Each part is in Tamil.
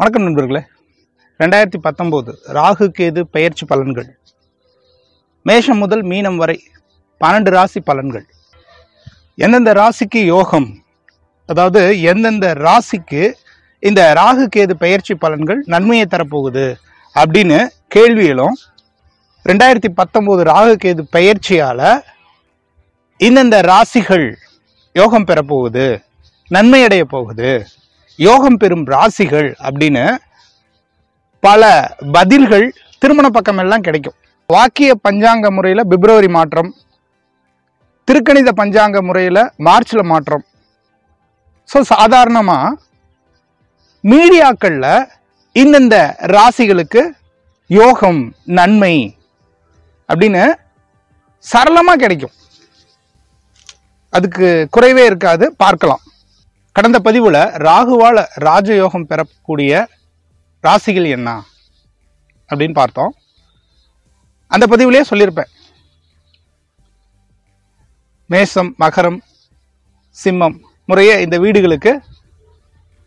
வணக்கம் நண்பர்களே. ரெண்டாயிரத்தி பத்தொம்போது ராகு கேது பெயர்ச்சி பலன்கள். மேஷம் முதல் மீனம் வரை பன்னெண்டு ராசி பலன்கள். எந்தெந்த ராசிக்கு யோகம்? அதாவது எந்தெந்த ராசிக்கு இந்த ராகு கேது பெயர்ச்சி பலன்கள் நன்மையை தரப்போகுது அப்படின்னு கேள்வியிலும் ரெண்டாயிரத்தி பத்தொம்போது ராகு கேது பயிற்சியால் இந்தந்த ராசிகள் யோகம் பெறப்போகுது நன்மையடைய போகுது. யோகம் பெறும் ராசிகள் அப்படின்னு பல பதில்கள் திருமண பக்கமெல்லாம் கிடைக்கும். வாக்கிய பஞ்சாங்க முறையில் பிப்ரவரி மாற்றம் திருக்கணித பஞ்சாங்க முறையில் மார்ச்சில் மாற்றம். ஸோ சாதாரணமாக மீடியாக்களில் இந்தந்த ராசிகளுக்கு யோகம் நன்மை அப்படின்னு சரளமாக கிடைக்கும். அதுக்கு குறைவே இருக்காது பார்க்கலாம். கடந்த பதிவில் ராகுவால ராஜயோகம் பெறக்கூடிய ராசிகள் என்ன அப்படின்னு பார்த்தோம். அந்த பதிவுலயே சொல்லியிருப்பேன். மேசம் மகரம் சிம்மம் முறையே இந்த வீடுகளுக்கு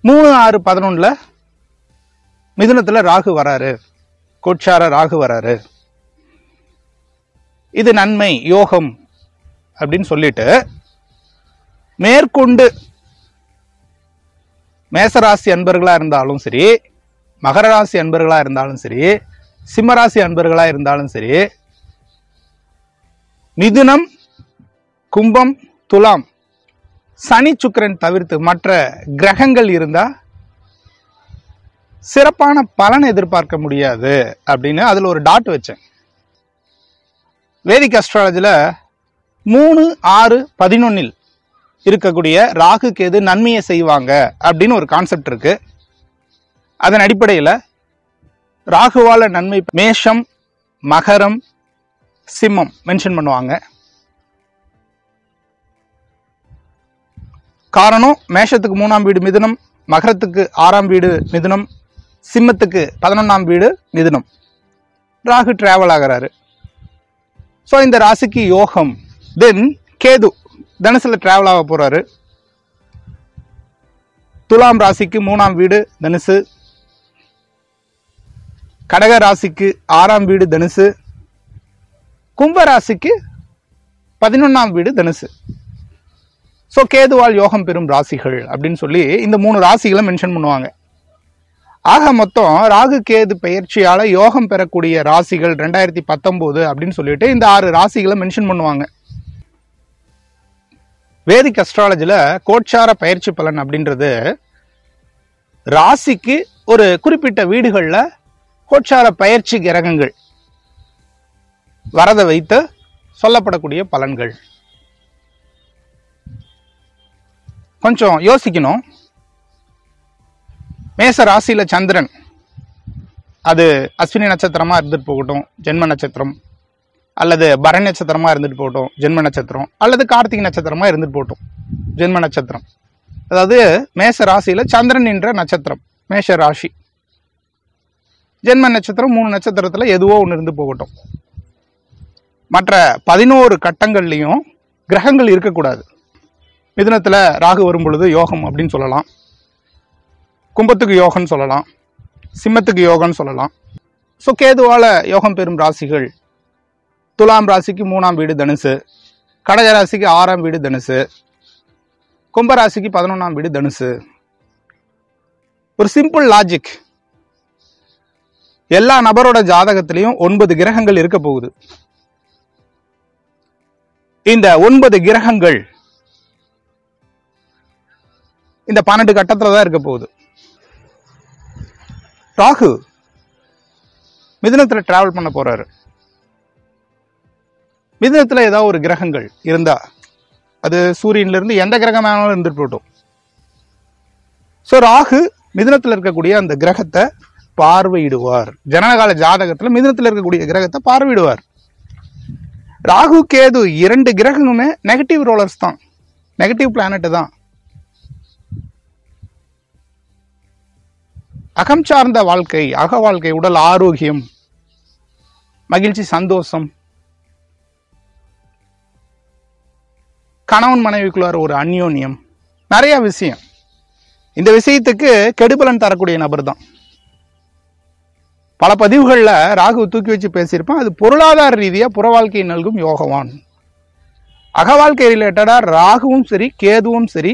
மூணு ஆறு பதினொன்றில் மிதுனத்தில் ராகு வராரு. கோட்சார ராகு வராரு. இது நன்மை யோகம் அப்படின்னு சொல்லிட்டு மேற்கொண்டு மேசராசி அன்பர்களாக இருந்தாலும் சரி மகர ராசி அன்பர்களாக இருந்தாலும் சரி சிம்மராசி அன்பர்களாக இருந்தாலும் சரி மிதுனம் கும்பம் துலாம் சனி சுக்கிரன் தவிர்த்து மற்ற கிரகங்கள் இருந்தால் சிறப்பான பலன் எதிர்பார்க்க முடியாது அப்படின்னு அதில் ஒரு டாட் வச்சேன். வேதிக் அஸ்ட்ராலஜியில் மூணு ஆறு பதினொன்னில் இருக்கக்கூடிய ராகு கேது நன்மையை செய்வாங்க அப்படின்னு ஒரு கான்செப்ட் இருக்கு. அதன் அடிப்படையில் ராகுவால நன்மை மேஷம் மகரம் சிம்மம் மென்ஷன் பண்ணுவாங்க. காரணம் மேஷத்துக்கு மூணாம் வீடு மிதுனம் மகரத்துக்கு ஆறாம் வீடு மிதுனம் சிம்மத்துக்கு பதினொன்றாம் வீடு மிதுனம். ராகு டிராவல் ஆகிறாரு. ஸோ இந்த ராசிக்கு யோகம் தென் கேது தனுசில் டிராவல் ஆக போகிறாரு துலாம் ராசிக்கு மூணாம் வீடு தனுசு. கடக ராசிக்கு ஆறாம் வீடு தனுசு. கும்ப ராசிக்கு பதினொன்றாம் வீடு தனுசு. ஸோ கேதுவால் யோகம் பெறும் ராசிகள் அப்படின்னு சொல்லி இந்த மூணு ராசிகளை மென்ஷன் பண்ணுவாங்க. ஆக மொத்தம் ராகு கேது பயிற்சியால் யோகம் பெறக்கூடிய ராசிகள் ரெண்டாயிரத்தி பத்தொம்போது அப்படின்னு சொல்லிட்டு இந்த ஆறு ராசிகளை மென்ஷன் பண்ணுவாங்க. வேதிக் அஸ்ட்ராலஜியில் கோட்சார பயிற்சி பலன் அப்படின்றது ராசிக்கு ஒரு குறிப்பிட்ட வீடுகளில் கோட்சார பயிற்சி கிரகங்கள் வரதை வைத்து சொல்லப்படக்கூடிய பலன்கள். கொஞ்சம் யோசிக்கணும். மேச ராசியில் சந்திரன். அது அஸ்வினி நட்சத்திரமாக இருந்துட்டு போகட்டும் ஜென்ம நட்சத்திரம். அல்லது பரணி நட்சத்திரமாக இருந்துட்டு போகட்டும் ஜென்ம நட்சத்திரம் அல்லது கார்த்திகை நட்சத்திரமாக இருந்துட்டு போகட்டும் ஜென்ம நட்சத்திரம். அதாவது மேச ராசியில் சந்திரன் என்ற நட்சத்திரம் மேஷ ராசி. ஜென்ம நட்சத்திரம் மூணு நட்சத்திரத்தில் எதுவோ ஒன்று இருந்து போகட்டும். மற்ற பதினோரு கட்டங்கள்லையும் கிரகங்கள் இருக்கக்கூடாது. மிதுனத்தில் ராகு வரும் பொழுது யோகம் அப்படின்னு சொல்லலாம். கும்பத்துக்கு யோகம்னு சொல்லலாம். சிம்மத்துக்கு யோகம்னு சொல்லலாம். ஸோ கேதுவால யோகம் பெறும் ராசிகள் துலாம் ராசிக்கு மூணாம் வீடு தனுசு. கடக ராசிக்கு ஆறாம் வீடு தனுசு. கும்பராசிக்கு பதினொன்றாம் வீடு தனுசு. ஒரு சிம்பிள் லாஜிக் எல்லா நபரோட ஜாதகத்திலையும் ஒன்பது கிரகங்கள் இருக்க போகுது. இந்த ஒன்பது கிரகங்கள் இந்த பன்னெண்டு கட்டத்துல தான் இருக்க போகுது. ராகு மிதுனத்துல டிராவல் பண்ண போறாரு. மிதனத்தில் ஏதாவது ஒரு கிரகங்கள் இருந்தால் அது சூரியன்லேருந்து எந்த கிரகமானாலும் இருந்துட்டு போட்டோம் ஸோ ராகு மிதனத்தில் இருக்கக்கூடிய அந்த கிரகத்தை பார்வையிடுவார். ஜனனகால ஜாதகத்தில் மிதனத்தில் இருக்கக்கூடிய கிரகத்தை பார்வையிடுவார். ராகு கேது இரண்டு கிரகமுமே நெகட்டிவ் ரோலர்ஸ் தான். நெகட்டிவ் பிளானட்டு தான். அகம் சார்ந்த வாழ்க்கை அக வாழ்க்கை உடல் ஆரோக்கியம் மகிழ்ச்சி சந்தோஷம் கணவன் மனைவிக்குள்ளார ஒரு அந்யோன்யம். நிறைய விஷயம். இந்த விஷயத்துக்கு கெடுபலன் தரக்கூடிய நபர் தான் பல பதிவுகளில் ராகு தூக்கி வச்சு பேசியிருப்பான். அது பொருளாதார ரீதியாக புற வாழ்க்கை நல்கும் யோகவான். அக வாழ்க்கை ரிலேட்டடாக ராகுவும் சரி கேதுவும் சரி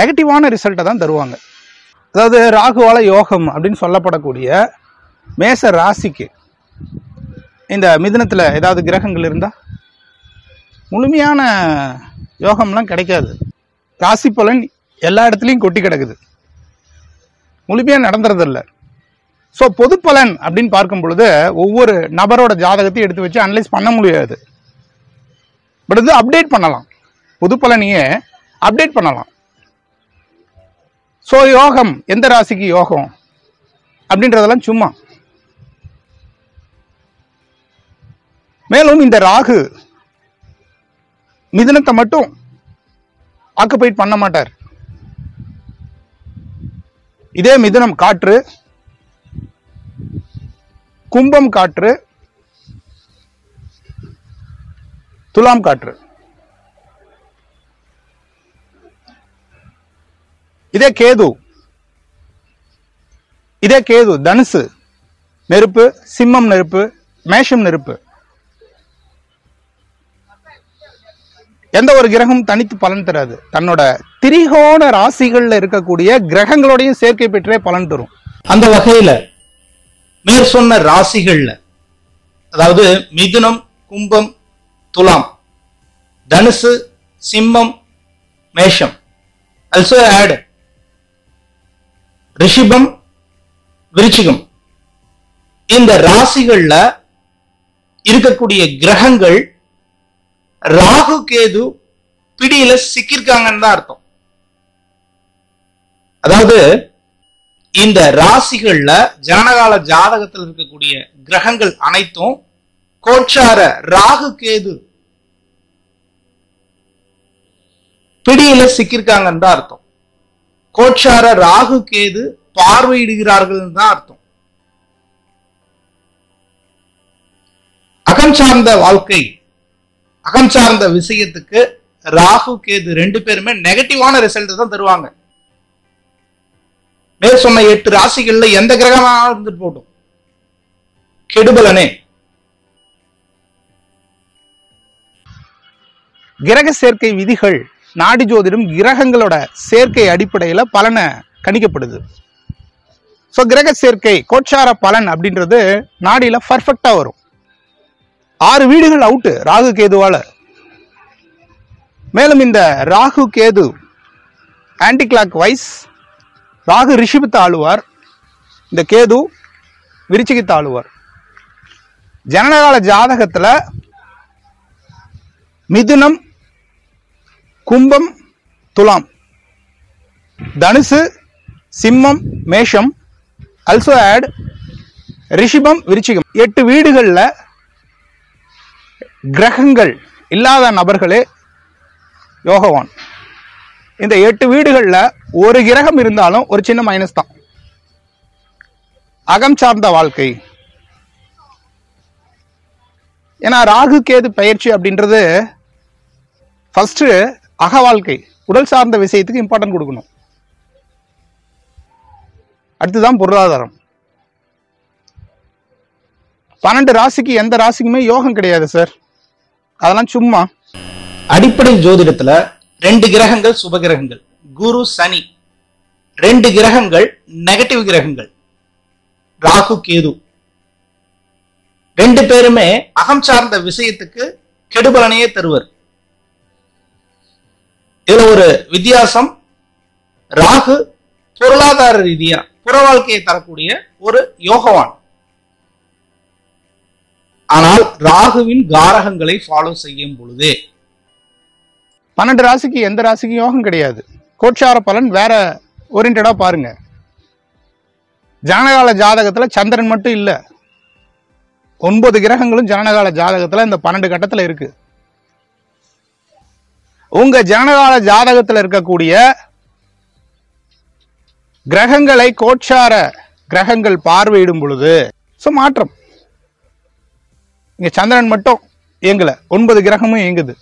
நெகட்டிவான ரிசல்ட்டை தான் தருவாங்க. அதாவது ராகுவால யோகம் அப்படின்னு சொல்லப்படக்கூடிய மேச ராசிக்கு இந்த மிதுனத்தில் ஏதாவது கிரகங்கள் இருந்தால் முழுமையான யோகம்லாம் கிடைக்காது. ராசி பலன் எல்லா இடத்துலையும் கொட்டி கிடக்குது. முழுமையாக நடந்துறதில்ல. ஸோ பொது பலன் அப்படின்னு பார்க்கும் பொழுது ஒவ்வொரு நபரோட ஜாதகத்தையும் எடுத்து வச்சு அனலைஸ் பண்ண முடியாது. பட் இது அப்டேட் பண்ணலாம். பொது பலனையே அப்டேட் பண்ணலாம். ஸோ யோகம் எந்த ராசிக்கு யோகம்? அப்படின்றதெல்லாம் சும்மா. மேலும் இந்த ராகு மிதனத்தை மட்டும் ஆக்குபைட் பண்ண மாட்டார். இதே மிதனம் காற்று கும்பம் காற்று துலாம் காற்று. இதே கேது இதே கேது தனுசு நெருப்பு சிம்மம் நெருப்பு மேஷம் நெருப்பு. எந்த ஒரு கிரகம் தனித்து பலன் தராது. தன்னோட திரிகோண ராசிகள்ல இருக்கக்கூடிய கிரகங்களோடையும் சேர்க்கை பெற்றே பலன் தரும். அந்த வகையில மேற் சொன்ன ராசிகள்ல அதாவது மிதுனம் கும்பம் துலாம் தனுசு சிம்மம் மேஷம் அல்சோ ஆட் ரிஷிபம் விருச்சிகம். இந்த ராசிகள்ல இருக்கக்கூடிய கிரகங்கள் ராகு கேது பிடியில சிக்கிருக்காங்கன்னு தான் அர்த்தம். அதாவது இந்த ராசிகள்ல ஜனகால ஜாதகத்தில் இருக்கக்கூடிய கிரகங்கள் அனைத்தும் கோச்சார ராகு கேது பிடியில சிக்கிருக்காங்கன்னு தான் அர்த்தம். கோச்சார ராகு கேது பார்வையிடுகிறார்கள் தான் அர்த்தம். அகம் சார்ந்த வாழ்க்கை அகம் சார்ந்த விஷயத்துக்கு ராகு கேது ரெண்டு பேருமே நெகட்டிவான ரிசல்ட் தான் தருவாங்க. மேல் சொன்ன எட்டு ராசிகள்ல எந்த கிரகமா இருந்துட்டு போட்டும்? கெடுபலனே. கிரக சேர்க்கை விதிகள் நாடி ஜோதிடம் கிரகங்களோட சேர்க்கை அடிப்படையில் பலனை கணிக்கப்படுது. ஸோ கிரக சேர்க்கை கோச்சார பலன் அப்படின்றது நாடியில பர்ஃபெக்டாக வரும். ஆறு வீடுகள் அவுட்டு ராகு கேதுவால. மேலும் இந்த Rahu Ketu anticlockwise Rahu ரிஷிபத்தை ஆளுவார். இந்த கேது விருச்சிகத்தை ஆளுவார். ஜனனகால ஜாதகத்துல மிதுனம் கும்பம் துலாம். தனுசு சிம்மம் மேஷம் அல்சோ ஆட் ரிஷிபம் விருச்சிகம். எட்டு வீடுகளில் கிரகங்கள் இல்லாத நபர்களே யோகவான். இந்த எட்டு வீடுகளில் ஒரு கிரகம் இருந்தாலும் ஒரு சின்ன மைனஸ் தான். அகம் சார்ந்த வாழ்க்கை. ஏன்னா ராகு கேது பயிற்சி அப்படின்றது ஃபஸ்ட்டு அக வாழ்க்கை. உடல் சார்ந்த விஷயத்துக்கு இம்பார்ட்டன்ட் கொடுக்கணும். அடுத்துதான் பொருளாதாரம். பன்னெண்டு ராசிக்கு எந்த ராசிக்குமே யோகம் கிடையாது சார் அதெல்லாம் சும்மா. அடிப்படை ஜோதிடத்துல ரெண்டு கிரகங்கள் சுப கிரகங்கள். குரு சனி. ரெண்டு கிரகங்கள் நெகட்டிவ் கிரகங்கள். ராகு கேது. ரெண்டு பேருமே அகம் சார்ந்த விஷயத்துக்கு கெடுபலனையே தருவர். இதுல ஒரு வித்தியாசம். ராகு பொருளாதார ரீதியா புற வாழ்க்கையை தரக்கூடிய ஒரு யோகவான். ஆனால் ராகுவின் காரகங்களை ஃபாலோ செய்யும் பொழுது பன்னெண்டு ராசிக்கு எந்த ராசிக்கும் யோகம் கிடையாது. கோட்சார பலன் வேற ஓரியன்டா பாருங்க. ஜனகால ஜாதகத்துல சந்திரன் மட்டும் இல்ல. ஒன்பது கிரகங்களும் ஜனகால ஜாதகத்துல இந்த பன்னெண்டு கட்டத்துல இருக்கு. உங்க ஜனகால ஜாதகத்துல இருக்கக்கூடிய கிரகங்களை கோட்சார கிரகங்கள் பார்வையிடும் பொழுது ஸோ மாற்றம். இங்க சந்திரன் மட்டும் இயங்கலை. ஒன்பது கிரகமும் இயங்குது.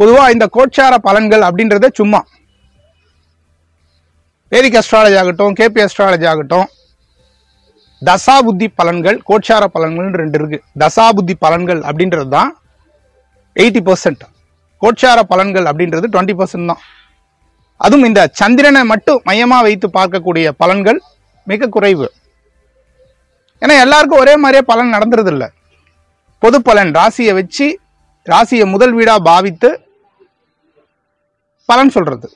பொதுவாக இந்த கோட்சார பலன்கள் அப்படின்றத சும்மா. வேதிக் அஸ்ட்ராலஜி ஆகட்டும் கேபி அஸ்ட்ராலஜி ஆகட்டும் தசாபுத்தி பலன்கள் கோட்சார பலன்கள் ரெண்டு இருக்கு. தசாபுத்தி பலன்கள் அப்படின்றது தான் எயிட்டி பர்சன்ட். கோட்சார பலன்கள் அப்படின்றது டுவெண்ட்டி பர்சன்ட் தான். அதுவும் இந்த சந்திரனை மட்டும் மையமாக வைத்து பார்க்கக்கூடிய பலன்கள் மிக குறைவு. ஏன்னா எல்லாருக்கும் ஒரே மாதிரியே பலன் நடந்துறது இல்ல பொது பலன் ராசியை வச்சு ராசியை முதல் வீடா பாவித்து பலன் சொல்றது.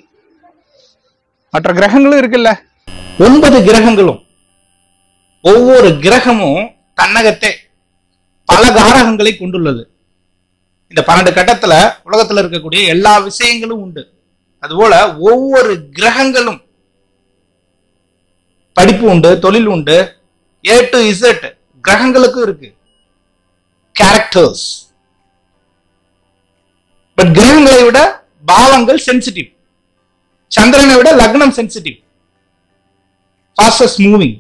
மற்ற கிரகங்களும் இருக்குல்ல? ஒன்பது கிரகங்களும் ஒவ்வொரு கிரகமும் தன்னகத்தே பல காரகங்களை கொண்டுள்ளது. இந்த பன்னெண்டு கட்டத்துல உலகத்துல இருக்கக்கூடிய எல்லா விஷயங்களும் உண்டு. அதுபோல ஒவ்வொரு கிரகங்களும் படிப்பு உண்டு தொழில் உண்டு ஏ டு இசட் கிரகங்களுக்கும் இருக்கு. கேரக்டர்ஸ் பட் கிரகங்களை விட பாவங்கள் சென்சிட்டிவ் சந்திரனை விட லக்னம் சென்சிட்டிவ் ஃபாஸ்டஸ்ட் மூவிங்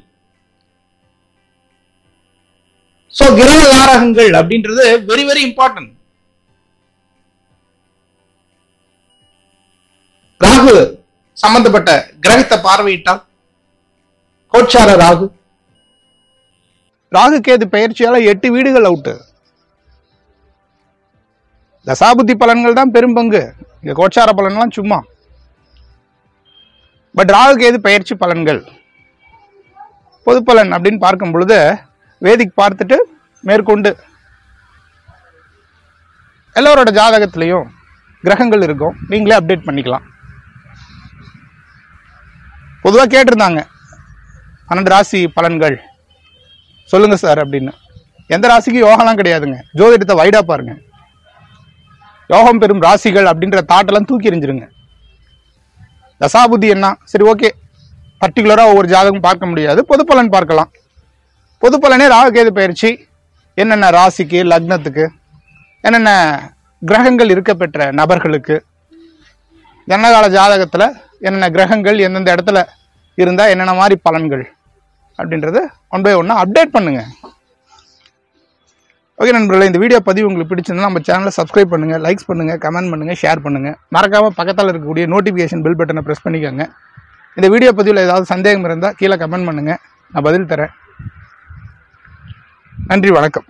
சோ கிரக காரகங்கள் அப்படின்றது வெரி வெரி இம்பார்ட்டன்ட் ராகு சம்பந்தப்பட்ட கிரகத்தை பார்வையிட்டால் கோச்சார ராகு. ராகு கேது பயிற்சியால எட்டு வீடுகள் அவுட்டு தசாபுத்தி பலன்கள் தான் பெரும் பங்கு. இங்க கோச்சார பலன்லாம் சும்மா. பட் ராகுக்கு எது பயிற்சி பலன்கள். பொது பலன் அப்படின்னு பார்க்கும் பொழுது வேதிக்கு பார்த்துட்டு மேற்கொண்டு. எல்லோரோட ஜாதகத்திலையும் கிரகங்கள் இருக்கும். நீங்களே அப்டேட் பண்ணிக்கலாம். பொதுவாக கேட்டிருந்தாங்க. பன்னெண்டு ராசி பலன்கள். சொல்லுங்கள் சார் அப்படின்னு. எந்த ராசிக்கு யோகாலாம் கிடையாதுங்க. ஜோதிடத்தை வைடாக பாருங்கள் யோகம் பெறும் ராசிகள் அப்படின்ற தாட்டெல்லாம் தூக்கி எறிஞ்சிருங்க. தசாபுத்தி என்ன? சரி ஓகே பர்டிகுலராக ஒவ்வொரு ஜாதகம் பார்க்க முடியாது. பொது பலன் பார்க்கலாம். பொது பலனே ராகுகேது பயிற்சி. என்னென்ன ராசிக்கு லக்னத்துக்கு என்னென்ன கிரகங்கள் இருக்க பெற்ற நபர்களுக்கு ஜனகால ஜாதகத்தில் என்னென்ன கிரகங்கள் எந்தெந்த இடத்துல இருந்தால் என்னென்ன மாதிரி பலன்கள் அப்படின்றத ஒன் பை ஒன்னாக அப்டேட் பண்ணுங்கள் ஓகே நண்பர்களே இந்த வீடியோ பதிவு உங்களுக்கு பிடிச்சிருந்தா நம்ம சேனலை சப்ஸ்கிரைப் பண்ணுங்கள் லைக்ஸ் பண்ணுங்கள் கமெண்ட் பண்ணுங்கள் ஷேர் பண்ணுங்கள் மறக்காம பக்கத்தில் இருக்கக்கூடிய நோட்டிஃபிகேஷன் பில் பட்டனை ப்ரெஸ் பண்ணிக்கோங்க. இந்த வீடியோ பதிவில் ஏதாவது சந்தேகம் இருந்தால் கீழே கமெண்ட் பண்ணுங்கள் நான் பதில் தரேன். நன்றி வணக்கம்.